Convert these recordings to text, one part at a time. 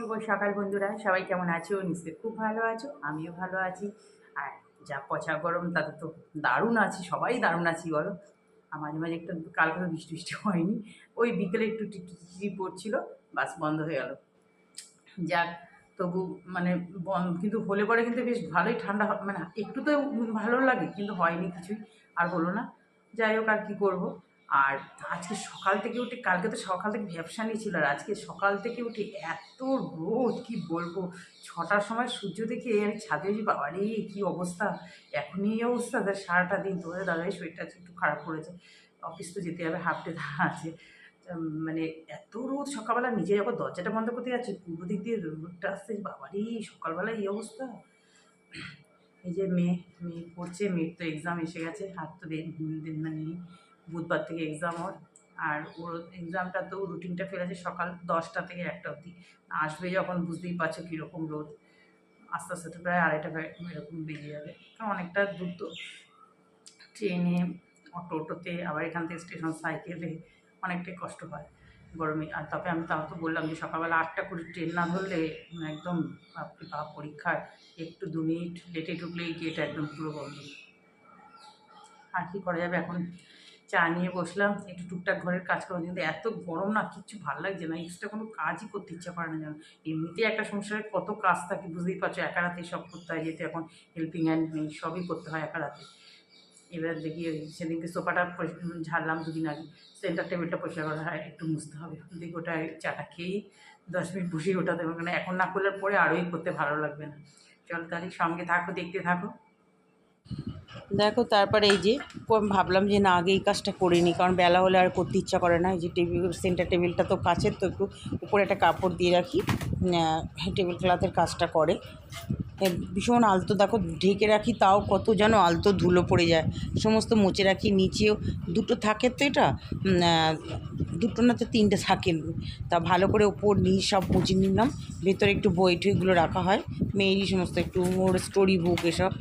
শুভ সকাল বন্ধুরা। সবাই কেমন আছো? নিশ্চয়ই খুব ভালো আছো, আমিও ভালো আছি। আর যা পচা গরম তাতে তো দারুণ আছি, সবাই দারুণ আছি, বলো। মাঝে মাঝে একটু কালকে তো বৃষ্টি বৃষ্টি হয়নি। ওই বিকেলে একটু টিপটি পড়ছিল, বাস বন্ধ হয়ে গেল। যাক, তবু মানে কিন্তু হলে পরে কিন্তু বেশ ভালোই ঠান্ডা মানে একটু তো ভালো লাগে, কিন্তু হয়নি কিছুই, আর হলো না। যাই হোক, আর কী করব? আর আজকে সকাল থেকে উঠে, কালকে তো সকাল থেকে ব্যবসা নিয়েছিল আর আজকে সকাল থেকে উঠে এত রোদ, কি বলব? ছটার সময় সূর্য দেখে আমি ছাদে যে বাবারে কী অবস্থা? এখনই এই অবস্থা? তার সারাটা দিন তোমাদের দাদাই শরীরটা একটু খারাপ করেছে। অফিস তো যেতে হবে হাফ ডে আছে। মানে এত রোদ সকালবেলা নিজে যখন দরজাটা বন্ধ করতে যাচ্ছি, পূর্ব দিক দিয়ে রোদটা আসছে, বাবারে, সকালবেলা এই অবস্থা। এই যে মেয়ে মেয়ে পড়ছে, মেয়ের তো এক্সাম এসে গেছে, হাত তো মানে বুধবার থেকে এক্সাম ওর। আর ওর এক্সামটা তো রুটিনটা ফেলেছে সকাল দশটা থেকে একটা অবধি। আসবে যখন বুঝতেই পারছ কীরকম রোদ আস্তে আস্তে তো প্রায় আড়াইটা এরকম বেরিয়ে যাবে। অনেকটা দূর তো। ট্রেনে, অটো, অটোতে আবার এখান থেকে স্টেশন সাইকেলে অনেকটাই কষ্ট হয় গরমে। আর তবে আমি তাও তো বললাম যে সকালবেলা আটটা করে ট্রেন না ধরলে একদম বাপরে বাপ, পরীক্ষার একটু দু মিনিট লেটে ঢুকলেই গেট একদম পুরো বন্ধ। আর কি করা যাবে এখন? চা নিয়ে বসলাম, একটু টুকটাক ঘরের কাজ করব কিন্তু এত গরম না, কিচ্ছু ভালো লাগছে না এক্সট্রা কোনো কাজই করতে ইচ্ছা করে না যেন। এমনিতেই একটা সংসারে কত কাজ থাকে, বুঝতেই পারছ, একা রাতে সব করতে হয়, যেহেতু এখন হেল্পিং হ্যান্ড নেই, সবই করতে হয় একা রাতে। এবার দেখি সেদিনকে সোফাটা ঝাড়লাম দুদিন আগে সেন্টার টেবিলটা পরিষ্কার করা, হয়, একটু মুছতে হবে। দেখি ওটা চাটা খেয়েই দশ মিনিট বসিয়ে ওটাতে মানে এখন না করলে পরে আরোই করতে ভালো লাগবে না। চল তাহলে সঙ্গে থাকো, দেখতে থাকো। দেখো তারপরে এই যে ভাবলাম যে না, আগে এই কাজটা করে নিই কারণ বেলা হলে আর করতে ইচ্ছা করে না। এই যে টেবিল, সেন্টার টেবিলটা তো কাছের, তো একটু উপরে একটা কাপড় দিয়ে রাখি। টেবিল ক্লথের কাজটা করে। ভীষণ আলতো, দেখো ঢেকে রাখি, তাও কত যেন আলতো ধুলো পড়ে যায়। সমস্ত মুছে রাখি, নিচেও দুটো থাকে তো এটা? দুটো না তো তিনটে থাকে। তা ভালো করে ওপর নিচ সব মুছে নিলাম। ভেতরে একটু বই টইগুলো রাখা হয়। মেয়েরই সমস্ত একটু, ওর স্টোরি বুক এসব।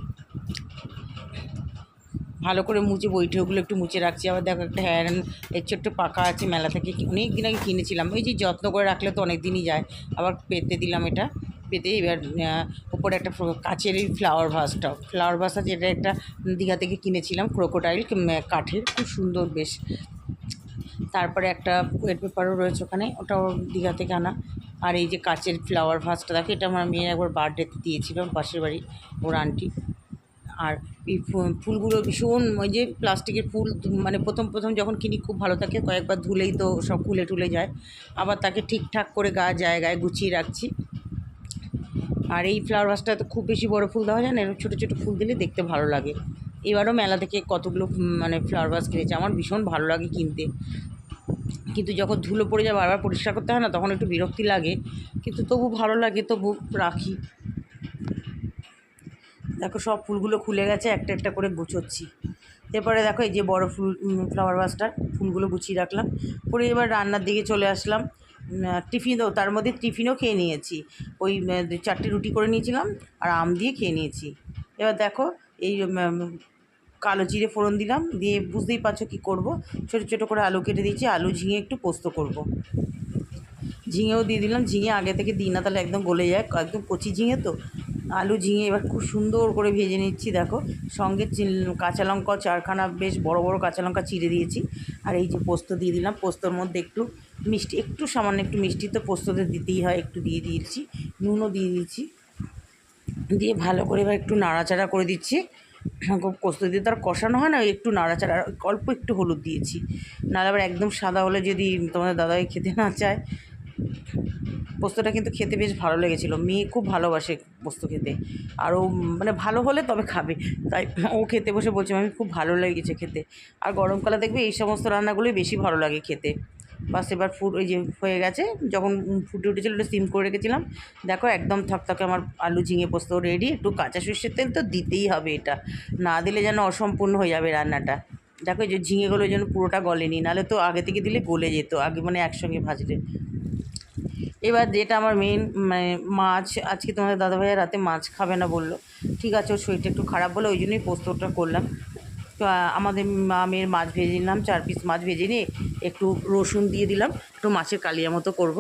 ভালো করে মুছে বইটাগুলো একটু মুছে রাখছি। আবার দেখো একটা হ্যান্ড এর ছোট্ট পাকা আছে মেলা থেকে। অনেক দিন আগে কিনেছিলাম। ওই যে যত্ন করে রাখলে তো অনেক দিনই যায়। আবার পেতে দিলাম এটা। পেতে এবার উপরে একটা কাচের এই ফ্লাওয়ার ভাসটা ফ্লাওয়ার ভাস আছে এটা একটা দীঘা থেকে কিনেছিলাম ক্রোকোডাইল কাঠের। খুব সুন্দর বেশ। তারপরে একটা ওয়েট পেপারও রয়েছে ওখানে। ওটাও দীঘা থেকে আনা। আর এই যে কাচের ফ্লাওয়ার ভাসটা দেখো এটা আমার মেয়ে একবার বার্থডেতে দিয়েছিল, পাশের বাড়ি ওর আন্টি আর এই ফুলগুলো ভীষণ ওই যে প্লাস্টিকের ফুল মানে প্রথম প্রথম যখন কিনি খুব ভালো থাকে, কয়েকবার ধুলেই তো সব খুলে টুলে যায়। আবার তাকে ঠিকঠাক করে গা, জায়গায় গুছিয়ে রাখছি। আর এই ফ্লাওয়ার ভাসটা তো খুব বেশি বড় ফুল দেওয়া যায় না, এরকম ছোটো ছোটো ফুল দিলে দেখতে ভালো লাগে। এবারও মেলা থেকে কতগুলো মানে ফ্লাওয়ার ভাস কিনেছি, আমার ভীষণ ভালো লাগে কিনতে। কিন্তু যখন ধুলো পড়ে যায়, বারবার পরিষ্কার করতে হয় না, তখন একটু বিরক্তি লাগে। কিন্তু তবু ভালো লাগে, তবু রাখি। দেখো সব ফুলগুলো খুলে গেছে, একটা একটা করে গুছোচ্ছি। এরপরে দেখো এই যে বড় ফুল ফ্লাওয়ার ভাসটার ফুলগুলো গুছিয়ে রাখলাম। পরে এবার রান্নার দিকে চলে আসলাম। টিফিনও তার মধ্যে টিফিনও খেয়ে নিয়েছি। ওই চারটে রুটি করে নিয়েছিলাম আর আম দিয়ে খেয়ে নিয়েছি। এবার দেখো এই কালো জিরে ফোড়ন দিলাম। দিয়ে বুঝতেই পারছ কী করব? ছোটো ছোটো করে আলু কেটে দিয়েছি। আলু ঝিঙে একটু পোস্ত করব। ঝিঙেও দিয়ে দিলাম। ঝিঙে আগে থেকে দিই না, তাহলে একদম গলে যায়। একদম কচি ঝিঙে তো। আলু ঝিঙে এবার খুব সুন্দর করে ভেজে নিচ্ছি, দেখো। সঙ্গে কাঁচা লঙ্কা চারখানা বেশ বড় বড় কাঁচা লঙ্কা চিড়ে দিয়েছি। আর এই যে পোস্ত দিয়ে দিলাম, পোস্তর মধ্যে একটু মিষ্টি, একটু সামান্য একটু মিষ্টি তো পোস্ততে দিতেই হয়, একটু দিয়ে দিয়েছি, নুনও দিয়ে দিয়েছি। দিয়ে ভালো করে এবার একটু নাড়াচাড়া করে দিচ্ছি। পোস্ত দিয়ে তো আর কষানো হয় না একটু নাড়াচাড়া, অল্প একটু হলুদ দিয়েছি। নাহলে আবার একদম সাদা হলে যদি তোমাদের দাদাই খেতে না চায় পোস্তটা কিন্তু খেতে বেশ ভালো লেগেছিলো। মেয়ে খুব ভালোবাসে পোস্ত খেতে। আর ও মানে ভালো হলে তবে খাবে। তাই ও খেতে বসে বলছে আমি খুব ভালো লেগেছে খেতে। আর গরমকালে দেখবে এই সমস্ত রান্নাগুলোই বেশি ভালো লাগে খেতে। বাস এবার ফুট ওই যে হয়ে গেছে। যখন ফুটে উঠেছিল ওটা সিম করে রেখেছিলাম। দেখো একদম থকথকে আমার আলু ঝিঙে পোস্ত রেডি একটু কাঁচা সর্ষের তেল তো দিতেই হবে এটা। না দিলে যেন অসম্পূর্ণ হয়ে যাবে রান্নাটা। দেখো যে ঝিঙেগুলো যেন পুরোটা গলেনি। নাহলে তো আগে থেকে দিলে গলে যেত। আগে মানে একসঙ্গে ভাজলে। এবার যেটা আমার মেন মানে মাছ, আজকে তোমাদের দাদাভাইয়া রাতে মাছ খাবে না বলল। ঠিক আছে, ওর শরীরটা একটু খারাপ বলে ওই জন্যই পোস্তটা করলাম। তো আমাদের মামের মাছ ভেজে নিলাম, চার পিস মাছ ভেজে নিয়ে একটু রসুন দিয়ে দিলাম, একটু মাছের কালিয়া মতো করব।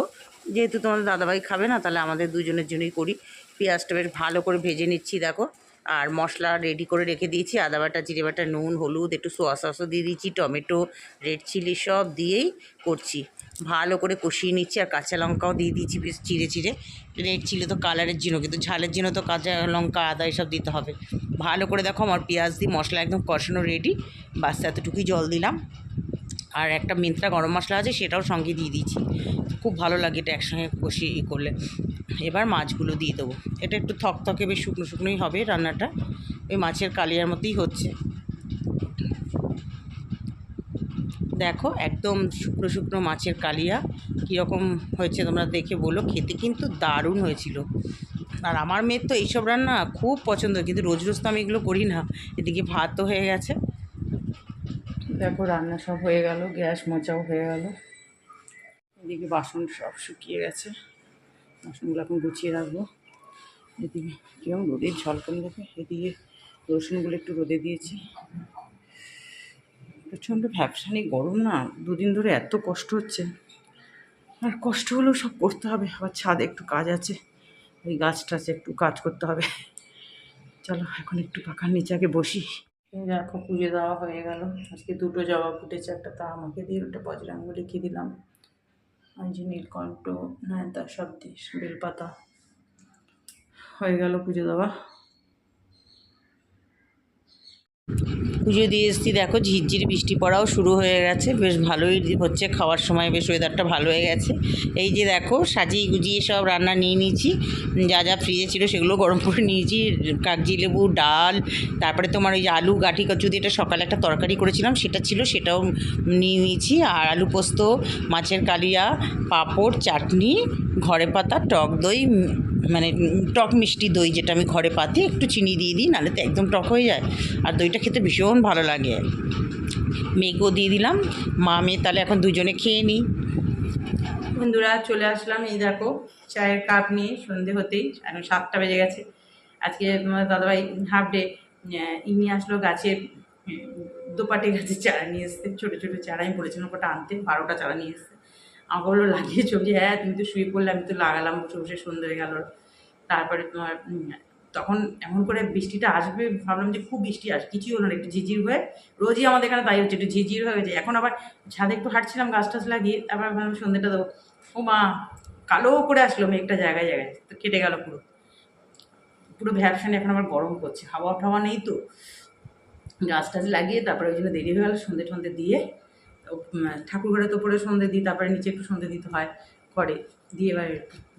যেহেতু তোমাদের দাদাভাই খাবে না, তাহলে আমাদের দুজনের জন্যই করি। পেঁয়াজটা বেশ ভালো করে ভেজে নিচ্ছি, দেখো। আর মশলা রেডি করে রেখে দিয়েছি, আদা বাটা, জিরে বাটা, নুন, হলুদ, একটু সোয়া সসও দিয়ে দিয়েছি, টমেটো রেড চিলি সব দিয়েই করছি। ভালো করে কষিয়ে নিচ্ছি আর কাঁচা লঙ্কাও দিয়ে দিয়েছি বেশ চিড়ে চিড়ে। রেড চিলি তো কালারের জন্য, কিন্তু ঝালের জন্য তো কাঁচা লঙ্কা, আদা এসব দিতে হবে। ভালো করে দেখো আমার পেঁয়াজ দিয়ে মশলা একদম কষানো রেডি বাস এতটুকুই জল দিলাম। আর একটা মিন্ত্রা গরম মশলা আছে, সেটাও সঙ্গে দিয়ে দিয়েছি। খুব ভালো লাগে এটা একসঙ্গে কষিয়ে ই করলে। এবার মাছগুলো দিয়ে দেবো। এটা একটু থকথকে বেশ শুকনো শুকনোই হবে রান্নাটা। ওই মাছের কালিয়ার মতোই হচ্ছে। দেখো, একদম শুকনো শুকনো মাছের কালিয়া। কীরকম হয়েছে তোমরা দেখে বলো, খেতে কিন্তু দারুণ হয়েছিল। আর আমার মেয়ের তো এইসব রান্না খুব পছন্দ, কিন্তু রোজ রোজ তো আমি এগুলো করি না। এদিকে ভাতও হয়ে গেছে। দেখো, রান্না সব হয়ে গেল, গ্যাস মোচাও হয়ে গেল। এদিকে বাসন সব শুকিয়ে গেছে। বাসনগুলো এখন গুছিয়ে রাখব। এদিকে কিরম রোদের ঝলকন দেখে এদিকে রসুনগুলো একটু রোদে দিয়েছি। প্রচণ্ড ভ্যাবসানি গরম না? দুদিন ধরে এত কষ্ট হচ্ছে। আর কষ্ট হলেও সব করতে হবে। আবার ছাদে একটু কাজ আছে। ওই গাছ টাছে একটু কাজ করতে হবে। চলো, এখন একটু পাখার নিচে আগে বসি। দেখো, পুজো দেওয়া হয়ে গেল। আজকে দুটো জবা ফুটেছে, একটা তা আমাকে দিয়ে ওটা বজরাঙ্গ লিখে দিলাম। আর যে নীলকণ্ঠ, নয়নতার সব দিস বেলপাতা। হয়ে গেল পুজো দেওয়া। পুজো দিয়ে এসছি। দেখো ঝিরঝির বৃষ্টি পড়াও শুরু হয়ে গেছে। বেশ ভালোই হচ্ছে। খাওয়ার সময় বেশ ওয়েদারটা ভালো হয়ে গেছে। এই যে দেখো, সাজিয়ে গুজিয়ে সব রান্না নিয়ে নিয়েছি। যা যা ফ্রিজে ছিল সেগুলো গরম করে নিয়েছি। কাগজি লেবু, ডাল, তারপরে তোমার ওই আলু গাঠি কচুরি, এটা সকালে একটা তরকারি করেছিলাম। সেটা ছিল, সেটাও নিয়ে নিয়েছি। আর আলু পোস্ত, মাছের কালিয়া, পাঁপড়, চাটনি, ঘরে পাতা, টক দই মানে টক মিষ্টি দই যেটা আমি ঘরে পাতি, একটু চিনি দিয়ে দিই, নাহলে তো একদম টক হয়ে যায়। আর দইটা খেতে ভীষণ ভালো লাগে। মেঘও দিয়ে দিলাম, মা, মেয়ে তাহলে এখন দুজনে খেয়ে নিই। বন্ধুরা, চলে আসলাম এই দেখো, চায়ের কাপ নিয়ে সন্ধে হতেই, এখন সাতটা বেজে গেছে। আজকে তোমার দাদাভাই হাফ ডে ই নিয়ে আসলো গাছের দোপাটে গাছের চারা নিয়ে এসছে, ছোটো ছোটো চারা, আমি বলেছিলাম ওটা আনতে, বারোটা চারা নিয়ে এসছে। আমাকে বলল লাগিয়ে ছবি হ্যাঁ তুমি তো শুয়ে পড়লে, আমি তো লাগালাম, বসে বসে সন্ধে হয়ে গেল। তারপরে তোমার তখন এমন করে বৃষ্টিটা আসবে, ভাবলাম যে খুব বৃষ্টি আসবে কিছুই হলো না, একটু ঝিঝির হয়ে, রোজই আমাদের এখানে তাই হচ্ছে, একটু ঝিঝির হয়ে গেছে। এখন আবার ছাদে একটু হাঁটছিলাম, গাছ টাছ লাগিয়ে, তারপর ভাবলাম সন্ধ্যেটা দেবো। ও মা, কালো করে আসলো মেঘটা জায়গায় জায়গায়, তো কেটে গেল পুরো। পুরো ভ্যাবসানে এখন আবার গরম করছে হাওয়া টাওয়া নেই তো। গাছ টাছ লাগিয়ে তারপরে ওই জন্য দেরি হয়ে গেল সন্ধে টন্ধে দিয়ে উম, ঠাকুর ঘরে তো পরে সন্ধে দিই তারপরে নিচে একটু সন্ধে দিতে হয় ঘরে। দিয়ে এবার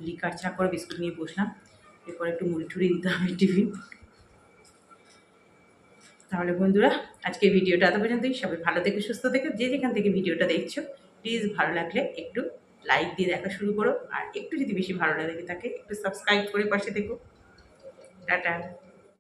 লিকার চা করে বিস্কুট নিয়ে বসলাম। এরপর একটু মুড়ি টুড়ি দিতে হবে টিফিন। তাহলে বন্ধুরা আজকে ভিডিওটা এত পর্যন্তই। সবাই ভালো থেকে সুস্থ থেকে। যে যেখান থেকে ভিডিওটা দেখছ প্লিজ ভালো লাগলে একটু লাইক দিয়ে দেখা শুরু করো। আর একটু যদি বেশি ভালো লাগে থাকে একটু সাবস্ক্রাইব করে পাশে দেখো টাটা।